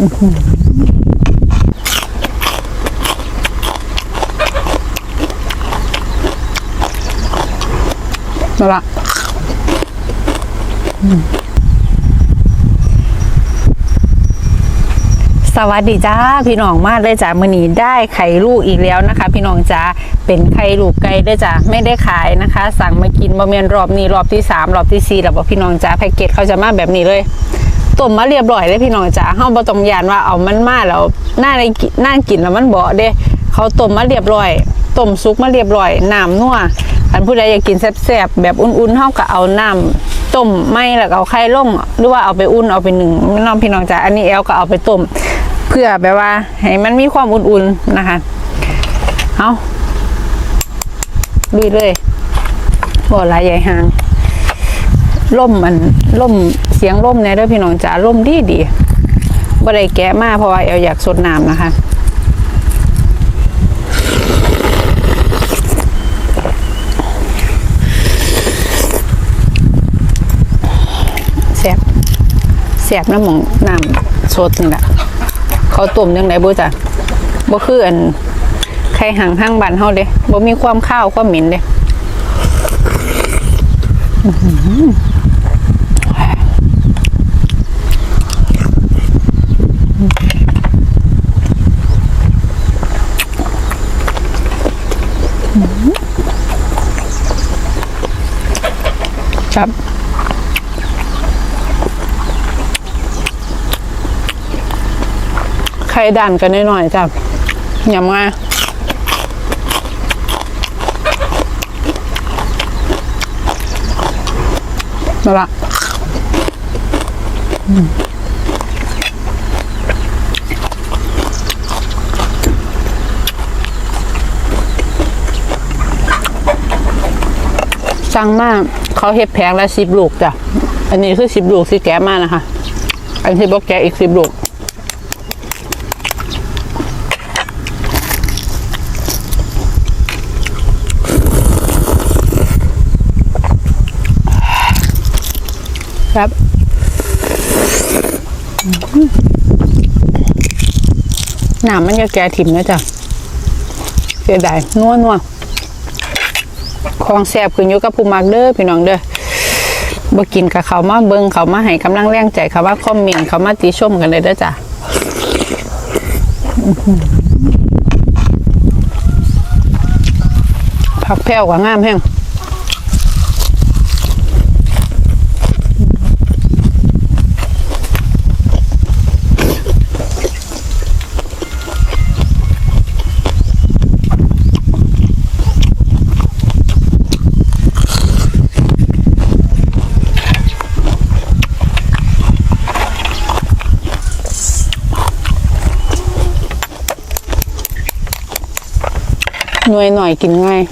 มาละสวัสดีจ้าพี่น้องมาเลยจ้ามื้อนี้ได้ไข่ลูกอีกแล้วนะคะ พี่น้องจ้าเป็นไข่ลูกไก่ได้จ้าไม่ได้ขายนะคะ สั่งมากินบะเมียนรอบนี้รอบที่สามรอบที่สี่แล้วบอกพี่น้องจ้าแพ็กเกจเขาจะมาแบบนี้เลย ต้มมาเรียบร้อยเลยพี่น้องจ้าเฮาบ่ต้องยานว่าเอามันมาแล้วน่าได้กินน่ากินแล้วมันบ่เด้เขาต้มมาเรียบร้อยต้มซุกมาเรียบร้อยน้ำนัวอันผู้ใดอยากกินแซ่บๆแบบอุ่นๆเฮาก็เอาน้ำต้มไม่แล้วก็เอาไข่ลงหรือว่าเอาไปอุ่นเอาไปหนึ่งน้องพี่น้องจ้าอันนี้แอลก็เอาไปต้ม เพื่อแบบว่าให้มันมีความอุ่นๆนะคะเอาลุยเลยบ่หลายใหญ่หาง ล่มมันล่มเสียงล่มเนี่ยเด้วยพี่น้องจ๋าล่มดีดีบ่ได้แกะมากเพราะว่าเอลอยากสดน้ำนะคะแสบแสบน้ำหมองน้ำสดนี่แหละเขาต้มยังไงบ่จ้ะบ่คืออันไข่หางห้างบานเฮาเด้บ่มีความข้าวความเหม็นเด้อื้อหือครับ ไข่ดันกันหน่อยๆจ้ะยำง่ายมาละอืมสั่งมาก เขาเฮ็ดแพงละสิบลูกจ้ะ อันนี้คือสิบลูกที่แกะมากนะคะ อันที่บอกแกะอีกสิบลูก ครับหนามมันจะแก่ถิ่มนะจ๊ะเสียดายนัวนัวของแสบขึ้นอยู่กับผู้มักเด้อพี่น้องเด้อบ่กินกับเขามาเบิงเขามาให้กำลังแรงใจเขาว่าคอมเมนต์เขามาติชมกันเลยเด้อจ้ะผักแพ้วกว่างามแห้ง หน่วยหน่อยกินง่าย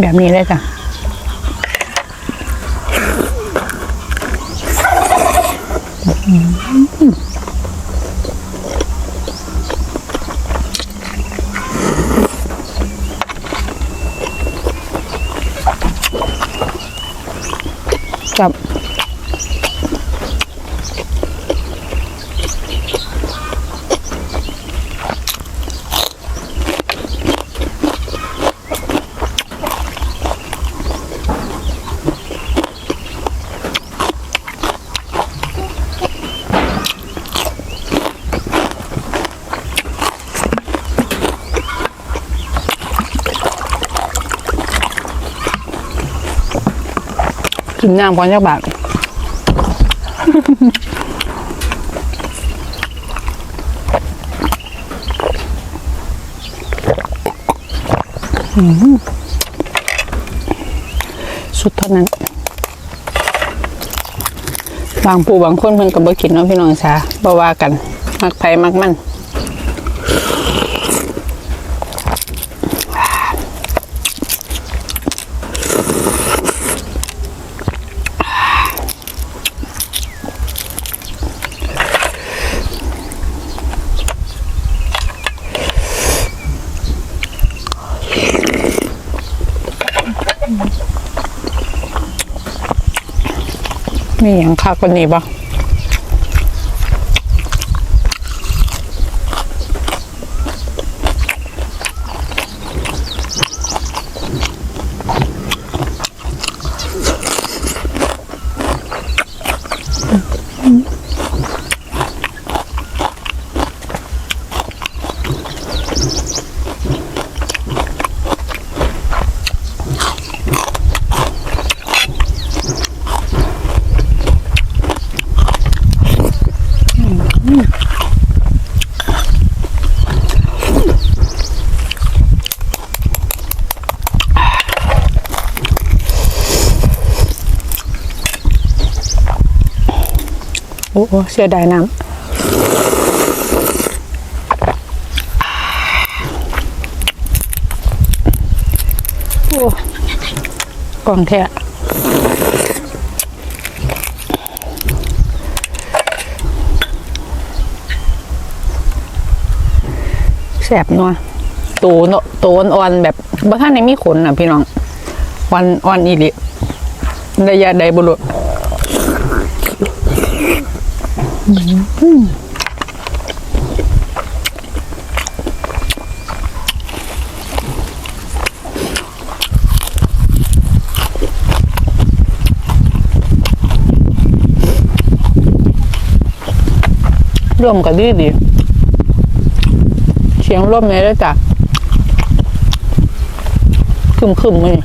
แบบนี้เลยจ้ะ กับ กินน้ำก่อนจักบาทสุดเท่านั้น บางปูบางคนเพิ่นก็บ่กินเนาะพี่น้องจ้าบ่ว่ากัน มักไผมักมัน มีอย่างคักกว่านี้บ่ โอ้โหเสียดายน้ำโอ้กล่องแท้ แสบนัวตูนอะตูอ่อนๆแบบบ่ท่านในมีขนอะพี่น้องอ่อนอ่อนอีหลิระยะใดบุรุษร่วมกันดีดี สียงร่มไหนแล้วจ้ะคึมคึมๆเลย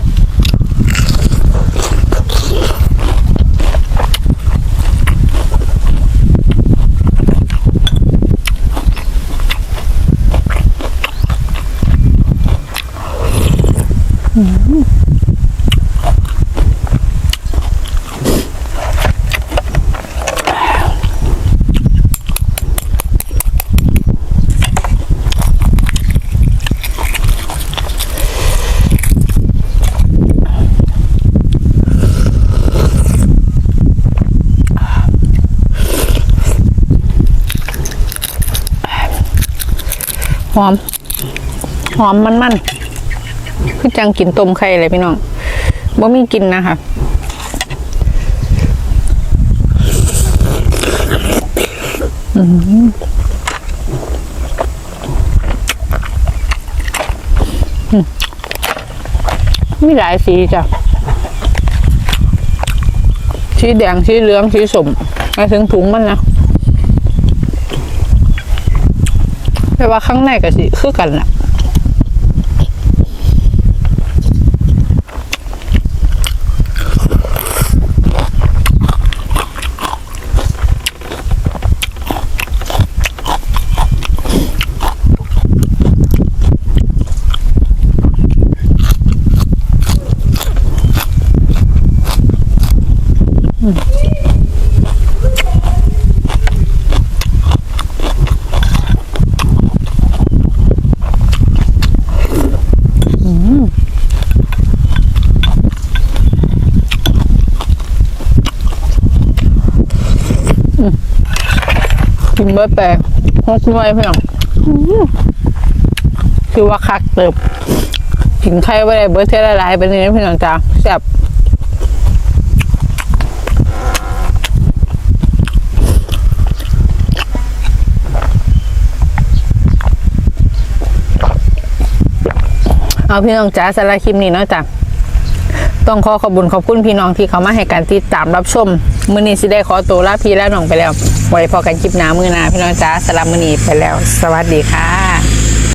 หอม หอมมันมันคือจังกินต้มไข่เลยพี่น้องบ่มีกินนะคะอืมอืมมีหลายสีจ้ะ สีแดง สีเหลือง สีสมมาถึงถุงมันนะ แต่ว่าข้างในก็สิคือกันแหละ กินเบิร์แต่หกหน่วยเพียงคือว่าคักเติบกินไข่ไว้ได้เบิร์เท่าไรเป็นนี้พี่น้องจ้าแซ่บเอาพี่น้องจ้าสำหรับคลิปนี้เนาะจ้ะ ต้องขอขอบคุญขอบคุณพี่น้องที่เขามาให้การติดตามรับชมมือนี้สิได้ขอตัวลาพี่และน้องไปแล้วไว้พอกันคลิปหน้ามือหนาพี่น้องจ้าสลับมือนี้ไปแล้ว สวัสดีค่ะ